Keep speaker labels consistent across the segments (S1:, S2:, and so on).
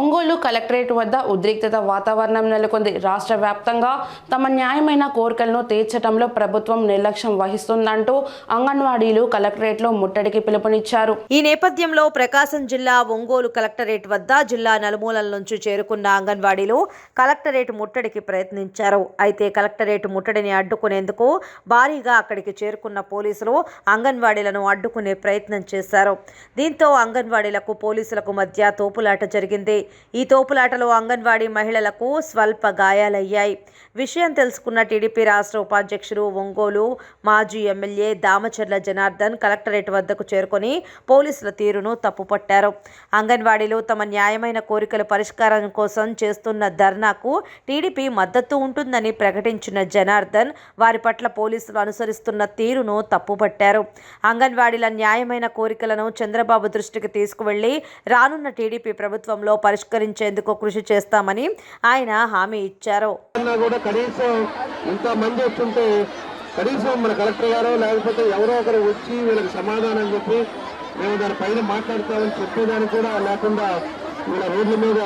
S1: Ongole collectorate వద్ద ఉద్రిక్తత వాతావరణం నెలకొంది. రాష్ట్ర వ్యాప్తంగా తమ న్యాయమైన కోరికలను తీర్చడంలో ప్రభుత్వం నిర్లక్ష్యం వహిస్తుందంటూ అంగన్వాడీలు కలెక్టరేట్లో ముట్టడికి పిలుపునిచ్చారు.
S2: ఈ నేపథ్యంలో ప్రకాశం జిల్లా ఒంగోలు కలెక్టరేట్ వద్ద జిల్లా నలుమూలల నుంచి చేరుకున్న అంగన్వాడీలు కలెక్టరేట్ ముట్టడికి ప్రయత్నించారు. అయితే కలెక్టరేట్ ముట్టడిని అడ్డుకునేందుకు భారీగా అక్కడికి చేరుకున్న పోలీసులు అంగన్వాడీలను అడ్డుకునే ప్రయత్నం చేశారు. దీంతో అంగన్వాడీలకు పోలీసులకు మధ్య తోపులాట జరిగింది. ఈ తోపులాటలో అంగన్వాడీ మహిళలకు స్వల్ప గాయాలయ్యాయి. విషయం తెలుసుకున్న టీడీపీ రాష్ట్ర ఉపాధ్యక్షుడు ఒంగోలు మాజీ ఎమ్మెల్యే దామచర్ల జనార్దన్ కలెక్టరేట్ వద్దకు చేరుకొని పోలీసుల తీరును తప్పుపట్టారు. అంగన్వాడీలు తమ న్యాయమైన కోరికల పరిష్కారం కోసం చేస్తున్న ధర్నాకు టీడీపీ మద్దతు ఉంటుందని ప్రకటించిన జనార్దన్ వారి పట్ల పోలీసులు అనుసరిస్తున్న తీరును తప్పుపట్టారు. అంగన్వాడీల న్యాయమైన కోరికలను చంద్రబాబు దృష్టికి తీసుకువెళ్ళి రానున్న టీడీపీ ప్రభుత్వంలో పరిష్కరించేందుకు కృషి చేస్తామని ఆయన హామీ ఇచ్చారు.
S3: కూడా కనీసం ఇంతమంది వచ్చుంటే కనీసం మన కలెక్టర్ గారు లేకపోతే ఎవరో ఒకరు వచ్చి వీళ్ళకి సమాధానం చెప్పి మేము దానిపైన మాట్లాడతామని చెప్పేదానికి కూడా లేకుండా వీళ్ళ రోడ్ల మీద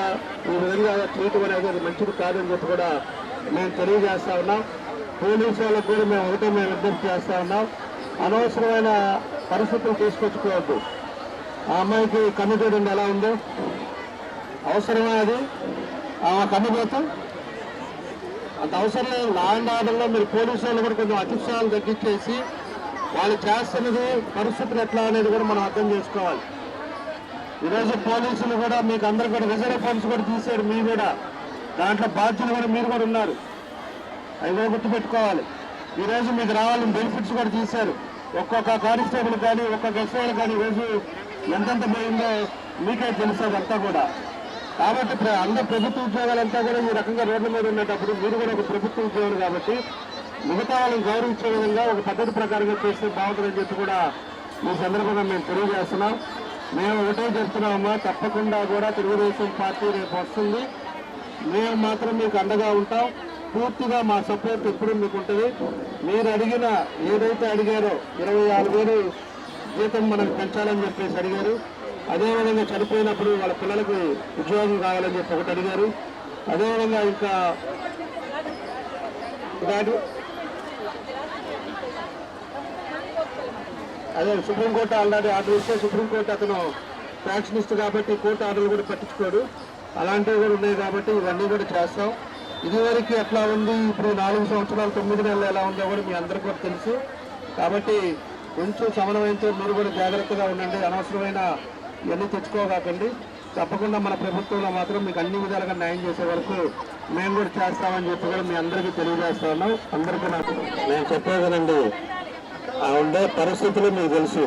S3: ఈ విధంగా చేయటం అనేది అది మంచిది కాదని చెప్పి కూడా మేము తెలియజేస్తా ఉన్నాం. పోలీసు వాళ్ళకు కూడా మేము ఒకటే మేము విజ్ఞప్తి చేస్తా ఉన్నాం. అనవసరమైన పరిస్థితులు తీసుకొచ్చుకోవద్దు. ఆ అమ్మాయికి కన్ను ఎలా ఉందో అవసరమే అది ఆమె అంత అవసరం లేదు లా అండ్ ఆర్డర్లో మీరు పోలీసు వాళ్ళు కూడా కొంచెం అతిశయాలు తగ్గించేసి వాళ్ళు చేస్తున్నది పరిస్థితులు ఎట్లా అనేది కూడా మనం అర్థం చేసుకోవాలి. ఈరోజు పోలీసులు కూడా మీకు అందరు కూడా రిజర్వ్ ఫండ్స్ కూడా తీశారు మీరు కూడా. దాంట్లో బాధ్యులు కూడా మీరు కూడా ఉన్నారు. అవి కూడా గుర్తుపెట్టుకోవాలి. ఈరోజు మీకు రావాలని బెనిఫిట్స్ కూడా తీశారు. ఒక్కొక్క కానిస్టేబుల్ కానీ ఒక్కొక్క ఎస్ఐలు కానీ ఈరోజు ఎంతెంత పోయిందో మీకే తెలుసు అదంతా కూడా. కాబట్టి ప్ర- అందరు ప్రభుత్వ ఉద్యోగాలంతా కూడా ఈ రకంగా రోడ్ల మీద ఉండేటప్పుడు మీరు కూడా ఒక ప్రభుత్వ ఉద్యోగులు కాబట్టి మిగతా వాళ్ళని గౌరవించే విధంగా ఒక పద్ధతి ప్రకారంగా చేస్తే బాగుంటుందని చెప్పి కూడా ఈ సందర్భంగా మేము తెలియజేస్తున్నాం. మేము ఒకటే చెప్తున్నామమ్మా తప్పకుండా కూడా తెలుగుదేశం పార్టీ రేపు వస్తుంది. మేము మాత్రం మీకు అండగా ఉంటాం. పూర్తిగా మా సపోర్ట్ ఎప్పుడు మీకు ఉంటుంది. మీరు అడిగిన ఏదైతే అడిగారో ఇరవై ఆరు వేలు జీతం మనకు పెంచాలని చెప్పేసి అడిగారు. అదేవిధంగా చనిపోయినప్పుడు వాళ్ళ పిల్లలకు ఉద్యోగం కావాలని చెప్పి ఒకటి అడిగారు. అదేవిధంగా ఇంకా దాని అదే సుప్రీంకోర్టు ఆల్రెడీ ఆర్డర్ ఇస్తే సుప్రీంకోర్టు అతను ఫ్యాక్షనిస్ట్ కాబట్టి కోర్టు ఆర్డర్లు కూడా పట్టించుకోడు. అలాంటివి కూడా ఉన్నాయి కాబట్టి ఇవన్నీ కూడా చేస్తాం. ఇదివరకు ఎట్లా ఉంది? ఇప్పుడు నాలుగు సంవత్సరాలు తొమ్మిది నెలలు ఎలా ఉందో కూడా మీ అందరికీ కూడా తెలుసు. కాబట్టి కొంచెం సమన్వయంతో మీరు కూడా జాగ్రత్తగా ఉండండి. అనవసరమైన ఇవన్నీ తెచ్చుకోకండి తప్పకుండా మన ప్రభుత్వంలో మాత్రం మీకు అన్ని విధాలుగా న్యాయం చేసే వరకు మేము కూడా చేస్తామని చెప్పి కూడా మీ అందరికీ తెలియజేస్తా ఉన్నాం. అందరికీ నాకు నేను చెప్పేదనండి ఆ ఉండే పరిస్థితులు మీకు తెలుసు.